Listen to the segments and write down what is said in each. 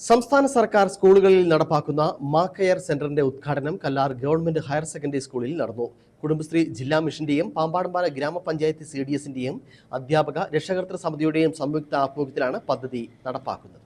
സംസ്ഥാന സർക്കാർ സ്കൂളുകളിൽ നടപ്പാക്കുന്ന മാ കെയർ സെന്ററിന്റെ ഉദ്ഘാടനം കല്ലാർ ഗവൺമെന്റ് ഹയർ സെക്കൻഡറി സ്കൂളിൽ നടന്നു. കുടുംബശ്രീ ജില്ലാ മിഷന്റെയും പാമ്പാടമ്പാല ഗ്രാമപഞ്ചായത്ത് സി ഡി എസിന്റെയും അധ്യാപക രക്ഷകർത്തൃ സമിതിയുടെയും സംയുക്ത ആഭിമുഖ്യത്തിലാണ് പദ്ധതി നടപ്പാക്കുന്നത്.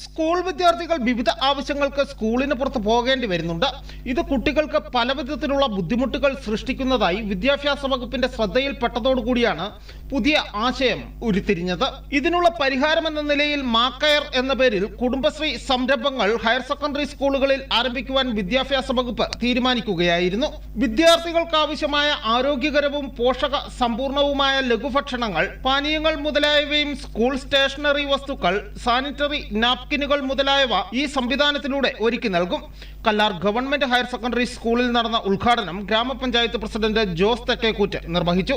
സ്കൂൾ വിദ്യാർത്ഥികൾ വിവിധ ആവശ്യങ്ങൾക്ക് സ്കൂളിന് പുറത്ത് പോകേണ്ടി വരുന്നുണ്ട്. ഇത് കുട്ടികൾക്ക് പലവിധത്തിലുള്ള ബുദ്ധിമുട്ടുകൾ സൃഷ്ടിക്കുന്നതായി വിദ്യാഭ്യാസ വകുപ്പിന്റെ ശ്രദ്ധയിൽപ്പെട്ടതോടുകൂടിയാണ് പുതിയ ആശയം ഉരുത്തിരിഞ്ഞത്. ഇതിനുള്ള പരിഹാരം എന്ന നിലയിൽ മാക്കയർ എന്ന പേരിൽ കുടുംബശ്രീ സംരംഭങ്ങൾ ഹയർ സെക്കൻഡറി സ്കൂളുകളിൽ ആരംഭിക്കുവാൻ വിദ്യാഭ്യാസ വകുപ്പ് തീരുമാനിക്കുകയായിരുന്നു. വിദ്യാർത്ഥികൾക്ക് ആവശ്യമായ ആരോഗ്യകരവും പോഷക സമ്പൂർണവുമായ ലഘുഭക്ഷണങ്ങൾ പാനീയങ്ങൾ മുതലായവയും സ്കൂൾ സ്റ്റേഷനറി വസ്തുക്കൾ സാനിറ്ററി നാപ്കിനുകൾ മുതലായവ ഈ സംവിധാനത്തിലൂടെ ഒരുക്കി നൽകും. കല്ലാർ ഗവൺമെന്റ് ഹയർ സെക്കൻഡറി സ്കൂളിൽ നടന്ന ഉദ്ഘാടനം ഗ്രാമപഞ്ചായത്ത് പ്രസിഡന്റ് ജോസ് തെക്കേക്കൂറ്റ് നിർവഹിച്ചു.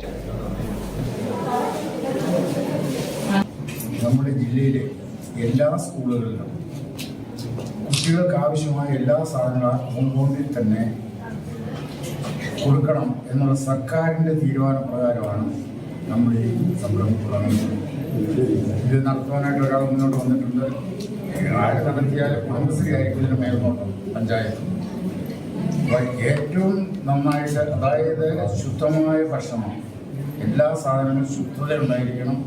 നമ്മുടെ ജില്ലയിലെ എല്ലാ സ്കൂളുകളിലും കുട്ടികൾക്ക് ആവശ്യമായ എല്ലാ സാധനങ്ങളും മുൻകൂട്ടിൽ തന്നെ കൊടുക്കണം എന്നുള്ള സർക്കാരിന്റെ തീരുമാനപ്രകാരമാണ് നമ്മൾ ഈ സംരംഭം തുടങ്ങുന്നത്. ഇത് നടത്തുവാനായിട്ട് ഒരാൾ മുന്നോട്ട് വന്നിട്ടുണ്ട്. ആര് നടത്തിയാൽ കുടുംബശ്രീ ആയിരിക്കും ഇതിന് മേൽനോട്ടം പഞ്ചായത്ത്. ഏറ്റവും നന്നായിട്ട് അതായത് ശുദ്ധമായ ഭക്ഷണം. എല്ലാ സാധനങ്ങളും ശുദ്ധത ഉണ്ടായിരിക്കണം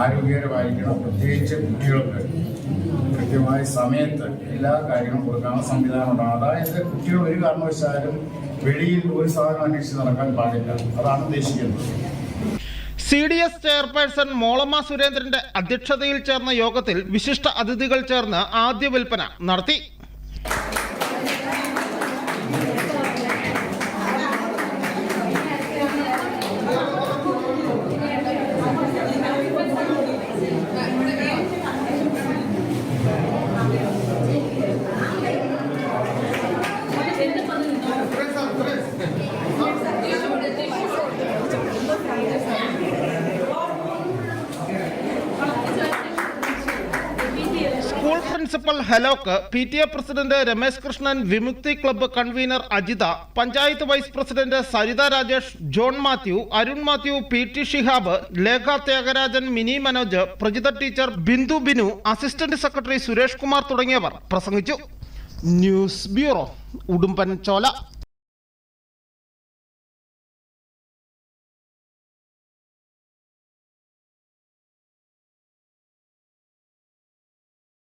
ആരോഗ്യകരമായിരിക്കണം പ്രത്യേകിച്ച് കുട്ടികൾക്ക്. കൃത്യമായ സമയത്ത് എല്ലാ കാര്യങ്ങളും കൊടുക്കാനുള്ള സംവിധാനം ഉണ്ടാകും അതായത് കുട്ടികൾ ഒരു കാരണവശാലും വെളിയിൽ ഒരു സാധനം അന്വേഷിച്ച് നടക്കാൻ പാടില്ല. അതാണ് ഉദ്ദേശിക്കുന്നത്. C D S chairperson Molamma സുരേന്ദ്രന്റെ അധ്യക്ഷതയിൽ ചേർന്ന യോഗത്തിൽ വിശിഷ്ട അതിഥികൾ ചേർന്ന് ആദ്യ വിൽപ്പന നടത്തി. School principal ഹലോക്ക് P T A president Ramesh Krishnan Vimukthi club convener Ajitha panchayat vice president Saritha Rajesh John Mathew Arun Mathew P T Shihab Lekha Thyagarajan Mini Manoj Prajitha teacher Bindu Binu assistant secretary Suresh Kumar തുടങ്ങിയവർ. പ്രസംഗിച്ചു. News bureau Udumbanchola.